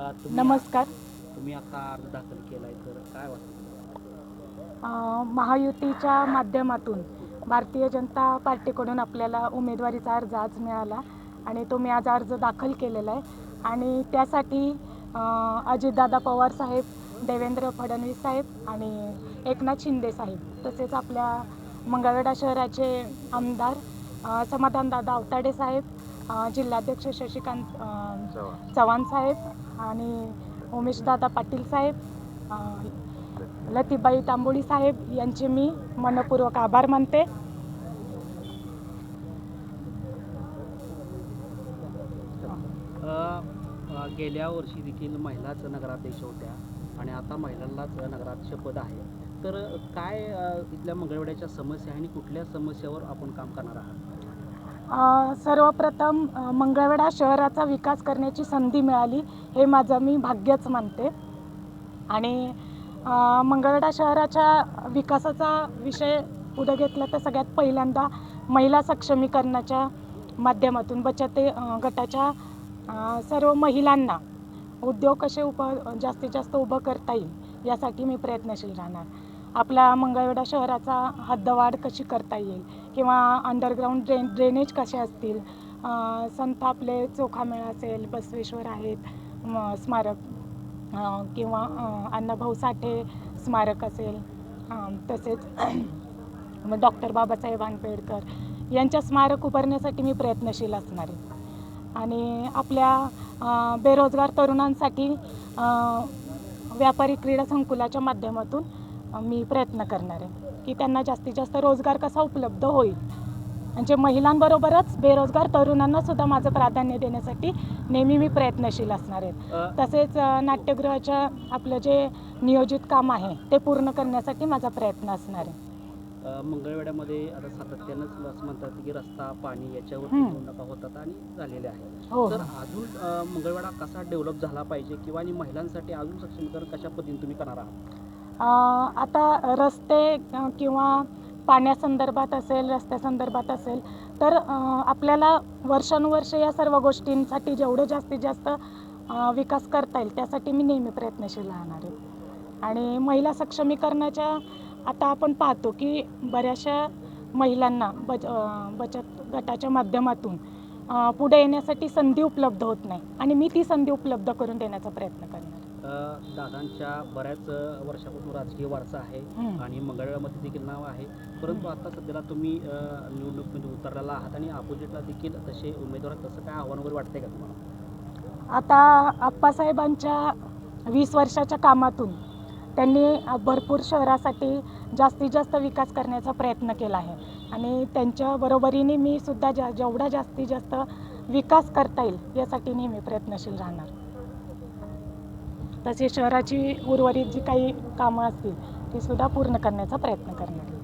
तुम्ही नमस्कार. तुम्ही आता अर्ज दाखल केलाय तर काय वाटतं? अ, महायुतीच्या माध्यमातून भारतीय जनता पार्टीकडून आपल्याला उमेदवारीचा अर्ज आज मिळाला आणि तो मी आज अर्ज दाखल केलेला आहे. आणि त्यासाठी अ, अजितदादा पवार साहेब देवेंद्र फडणवीस साहेब आणि एकनाथ शिंदे साहेब तसेच आपल्या मंगळवेढा शहराचे आमदार अ, समाधानदादा आवताडे साहेब जिल्हाध्यक्ष शशिकांत चव्हाण. साहेब आणि उमेशदादा पाटील साहेब लतीबाई तांबोळी साहेब यांचे मी मनपूर्वक आभार मानते. गेल्या वर्षी देखील महिलाच नगराध्यक्ष होत्या आणि आता महिलांनाच नगराध्यक्ष पद आहे. तर काय इथल्या मंगळवेड्याच्या समस्या आणि कुठल्या समस्यावर आपण काम करणार आहात? सर्वप्रथम मंगळवेढा शहराचा विकास करण्याची संधी मिळाली हे माझं मी भाग्यच मानते. आणि मंगळवेढा शहराच्या विकासाचा विषय पुढे घेतला तर सगळ्यात पहिल्यांदा महिला सक्षमीकरणाच्या माध्यमातून बचत गटाच्या सर्व महिलांना उद्योग कसे उप जास्तीत जास्त उभं करता येईल यासाठी मी प्रयत्नशील राहणार. आपला मंगळवेढा शहराचा हद्दवाढ कशी करता येईल? किंवा अंडरग्राऊंड ड्रेन ड्रेनेज कसे असतील? संत आपले चोखामेळ असेल बसवेश्वर आहेत म, स्मारक किंवा अण्णाभाऊ साठे स्मारक असेल तसेच डॉक्टर बाबासाहेब आंबेडकर यांच्या स्मारक उभारण्यासाठी मी प्रयत्नशील असणार आहे. आणि आपल्या बेरोजगार तरुणांसाठी व्यापारी क्रीडा संकुलाच्या माध्यमातून मी प्रयत्न करणार आहे की त्यांना जास्तीत जास्त रोजगार कसा उपलब्ध होईल. म्हणजे महिलांबरोबरच बेरोजगार तरुणांना सुद्धा माझं प्राधान्य देण्यासाठी नेहमी मी प्रयत्नशील असणार आहे. तसेच नाट्यगृहाच्या आपलं जे नियोजित काम आहे ते पूर्ण करण्यासाठी माझा प्रयत्न असणार आहे. मंगळवेड्यामध्ये आता सातत्यानंच असं म्हणतात की रस्ता पाणी याच्यावरती हम्म. निवडणुका होतात आणि झालेले आहे. हो. तर अजून अ, मंगळवेढा कसा डेव्हलप झाला पाहिजे किंवा आणि महिलांसाठी अजून सक्षमीकरण कशा पद्धतीने तुम्ही करणार आहात? आता रस्ते किंवा पाण्यासंदर्भात असेल रस्त्यासंदर्भात असेल तर आपल्याला वर्षानुवर्ष या सर्व गोष्टींसाठी जेवढं जास्तीत जास्त विकास करता येईल त्यासाठी मी नेहमी प्रयत्नशील राहणार आहे. आणि महिला सक्षमीकरणाच्या आता आपण पाहतो की बऱ्याचशा महिलांना बच बचत गटाच्या माध्यमातून पुढे येण्यासाठी संधी उपलब्ध होत नाही. आणि मी ती संधी उपलब्ध करून देण्याचा प्रयत्न करणार दादांच्या बऱ्याच वर्षापासून राजकीय वारसा आहे. आणि मंगळवेढ्यामध्ये देखील नाव आहे. परंतु आता सध्याला तुम्ही निवडणुकीमध्ये उतरलेला आहात आणि अपोजिटला देखील तसे उमेदवार तसं काय आव्हान वगैरे वाटतंय का तुम्हाला? आता आप्पासाहेबांच्या वीस वर्षाच्या कामातून त्यांनी भरपूर शहरासाठी जास्तीत जास्त विकास करण्याचा प्रयत्न केला आहे. आणि त्यांच्या बरोबरीने मी सुद्धा जा जेवढा जास्तीत जास्त विकास करता येईल यासाठी नेहमी प्रयत्नशील राहणार. तसे शहराची उर्वरित जी काही कामं असतील ती सुद्धा पूर्ण करण्याचा प्रयत्न करणार